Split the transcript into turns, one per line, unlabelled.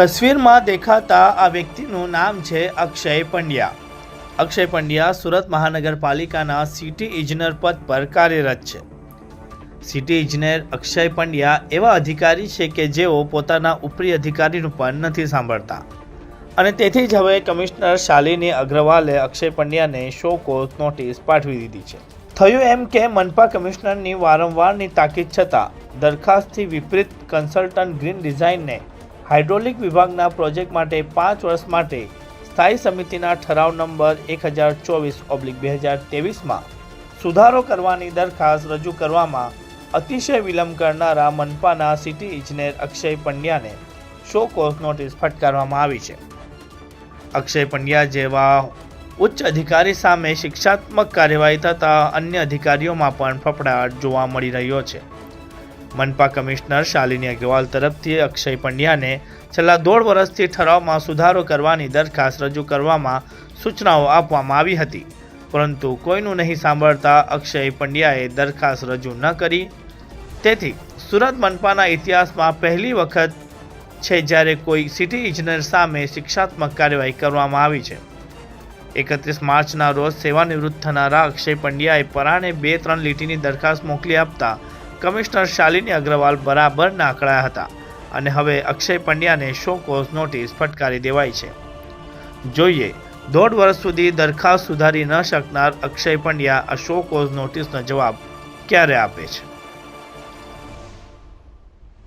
તસવીરમાં દેખાતા આ વ્યક્તિનું નામ છે અક્ષય પંડ્યા. અક્ષય પંડ્યા સુરત મહાનગરપાલિકાના સિટી ઇજનેર પદ પર કાર્યરત છે. સિટી ઇજનેર અક્ષય પંડ્યા એવા અધિકારી છે કે જેઓ પોતાના ઉપરી અધિકારીનું પણ નથી સાંભળતા. અને તેથી જ હવે કમિશનર શાલિની અગ્રવાલે અક્ષય પંડ્યાને શો કોઝ નોટિસ પાઠવી દીધી છે. થયું એમ કે મનપા કમિશનરની વારંવારની તાકીદ છતાં દરખાસ્તથી વિપરીત કન્સલ્ટન્ટ ગ્રીન ડિઝાઇનને હાઇડ્રોલિક વિભાગના પ્રોજેક્ટ માટે પાંચ વર્ષ માટે સ્થાયી સમિતિના ઠરાવ નંબર એક હજાર ચોવીસ ઓબ્લિક બે હજાર તેવીસમાં સુધારો કરવાની દરખાસ્ત રજૂ કરવામાં અતિશય વિલંબ કરનારા મનપાના સિટી ઇજનેર અક્ષય પંડ્યાને શો કોર્સ નોટિસ ફટકારવામાં આવી છે. અક્ષય પંડ્યા જેવા ઉચ્ચ અધિકારી સામે શિક્ષાત્મક કાર્યવાહી થતાં અન્ય અધિકારીઓમાં પણ ફફડાટ જોવા મળી રહ્યો છે. મનપા કમિશનર શાલિની અગ્રવાલ તરફથી અક્ષય પંડ્યાને છેલ્લા દોઢ વર્ષથી ઠરાવમાં સુધારો કરવાની દરખાસ્ત રજૂ કરવામાં સૂચનાઓ આપવામાં આવી હતી. પરંતુ કોઈનું નહીં સાંભળતા અક્ષય પંડ્યાએ દરખાસ્ત રજૂ ન કરી. તેથી સુરત મનપાના ઇતિહાસમાં પહેલી વખત છે જ્યારે કોઈ સિટી ઇજનેર સામે શિક્ષાત્મક કાર્યવાહી કરવામાં આવી છે. એકત્રીસ માર્ચના રોજ સેવાનિવૃત્ત થનારા અક્ષય પંડ્યાએ પરાણે બે ત્રણ લીટીની દરખાસ્ત મોકલી આપતા કમિશનર શાલિની અગ્રવાલ બરાબર નાકળાયા હતા અને હવે અક્ષય પંડ્યાને શો કોઝ નોટિસ ફટકારી દેવાઈ છે. જોઈએ, દોઢ વર્ષ સુધી દરખાસ્ત સુધારી ન શકનાર અક્ષય પંડ્યા આ શો કોઝ નોટિસનો જવાબ ક્યારે આપે છે?